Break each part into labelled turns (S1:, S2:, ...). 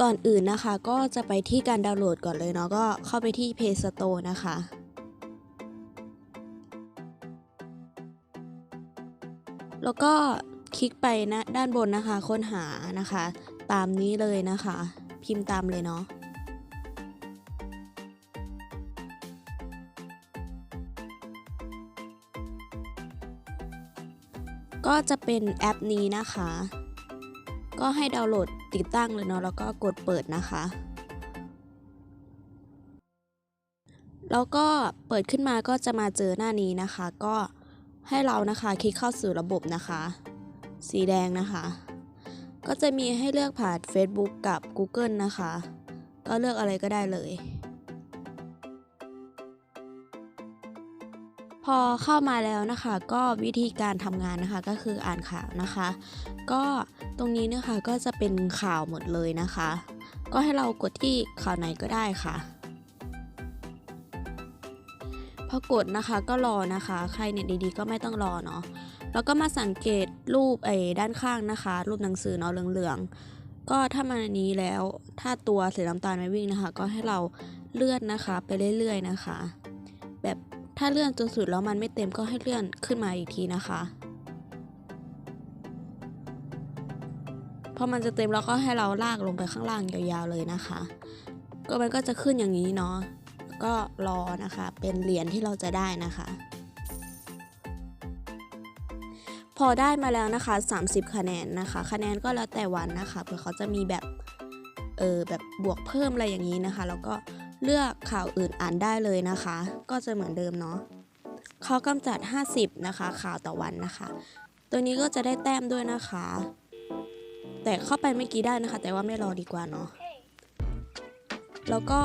S1: ก่อนอื่นนะคะก็จะไปที่การดาวน์โหลดก่อนเลยเนาะก็เข้าไปที่ Play Store นะคะ แล้วก็คลิกไปนะด้านบนนะคะ ค้นหานะคะ ตามนี้เลยนะคะ พิมพ์ตามเลยเนาะก็จะเป็นแอปนี้นะคะ ก็ให้ดาวน์โหลดติดตั้งเลยเนาะแล้วก็กดเปิดนะคะ แล้วก็เปิดขึ้นมาก็จะมาเจอหน้านี้นะคะ ก็ให้เรานะคะคลิกเข้าสู่ระบบนะคะ สีแดงนะคะ ก็จะมีให้เลือกผ่าน Facebook กับ Google นะคะ ก็เลือกอะไรก็ได้เลย พอเข้ามาแล้วนะคะก็วิธีการทำงานนะคะก็คืออ่านข่าวนะคะ ก็ตรงนี้นะคะก็จะเป็นข่าวหมดเลยนะคะ ก็ให้เรากดที่ข่าวไหนก็ได้ค่ะพอกดนะคะก็รอนะคะ ใครเน็ตดีๆ ก็ไม่ต้องรอเนาะแล้วก็มาสังเกตรูปไอ้ด้านข้างนะคะ รูปหนังสือเนาะเหลืองๆก็ถ้ามันนนี้แล้วถ้าตัวสีน้ำตาลไม่วิ่งนะคะ ก็ให้เราเลื่อนนะคะไปเรื่อยๆนะคะ แบบ ถ้าเลื่อนจนสุดแล้วมันไม่เต็มก็ให้เลื่อนขึ้นมาอีกทีนะคะพอมันจะเต็มแล้วก็ให้เราลากลงไปข้างล่างยาวๆเลยนะคะ ก็มันก็จะขึ้นอย่างนี้เนาะก็รอนะคะเป็นเหรียญที่เราจะได้นะคะ พอได้มาแล้วนะคะ 30 คะแนนนะคะ คะแนนก็แล้วแต่วันนะคะเผื่อเขาจะมีแบบเออแบบบวกเพิ่มอะไรอย่างนี้นะคะ แล้วก็ เลือกข่าวอื่นอ่านได้เลยนะคะ ก็จะเหมือนเดิมเนาะเขากำจัด 50 นะคะ ข่าวต่อวันนะคะ ตัวนี้ก็จะได้แต้มด้วยนะคะ แต่เข้าไปเมื่อกี้ได้นะคะ แต่ว่าไม่รอดีกว่าเนาะแล้วก็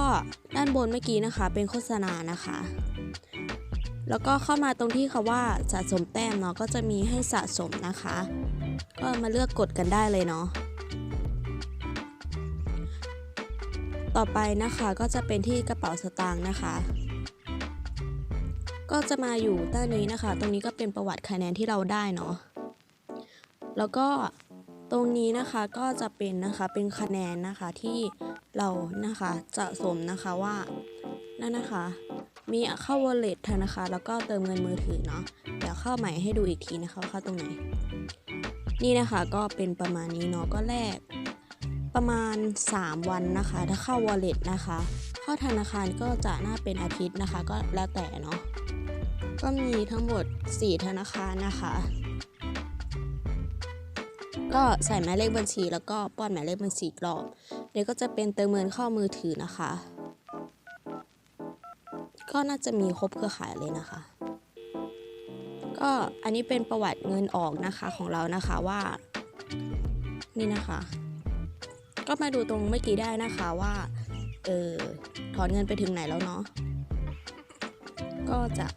S1: ด้านบนเมื่อกี้นะคะ เป็นโฆษณานะคะ แล้วก็เข้ามาตรงที่คาว่าสะสมแต้มเนาะก็จะมีให้สะสมนะคะ ก็มาเลือกกดกันได้เลยเนาะ ต่อไปนะคะก็จะเป็นที่กระเป๋าสตางค์นะคะ ก็จะมาอยู่ด้านนี้นะคะ ตรงนี้ก็เป็นประวัติคะแนนที่เราได้เนาะแล้วก็ตรงนี้นะคะก็จะเป็นนะคะเป็นคะแนนนะคะที่เรานะคะสะสมนะคะว่านั่นนะคะ มีเข้า wallet ธนาคารแล้วก็เติมเงินมือถือเนาะเดี๋ยวเข้าใหม่ให้ดูอีกทีนะคะว่าเข้าตรงไหน นี่นะคะก็เป็นประมาณนี้เนาะก็แลก ประมาณ 3 วันนะคะ ถ้าเข้า wallet นะคะ เข้าธนาคารก็จะน่าเป็นอาทิตย์นะคะ ก็แล้วแต่เนาะก็มีทั้งหมด 4 ธนาคารนะคะ ก็ใส่หมายเลขบัญชี แล้วก็ป้อนหมายเลขบัญชีกรอบเดี๋ยวก็จะเป็นเติมเงินเข้ามือถือนะคะ ก็น่าจะมีครบเครือข่ายเลยนะคะ ก็อันนี้เป็นประวัติเงินออกนะคะของเรานะคะว่า นี่นะคะ ก็มาดูตรงเมื่อกี้ได้นะคะว่า เออถอนเงินไปถึงไหนแล้วเนาะ ก็จะ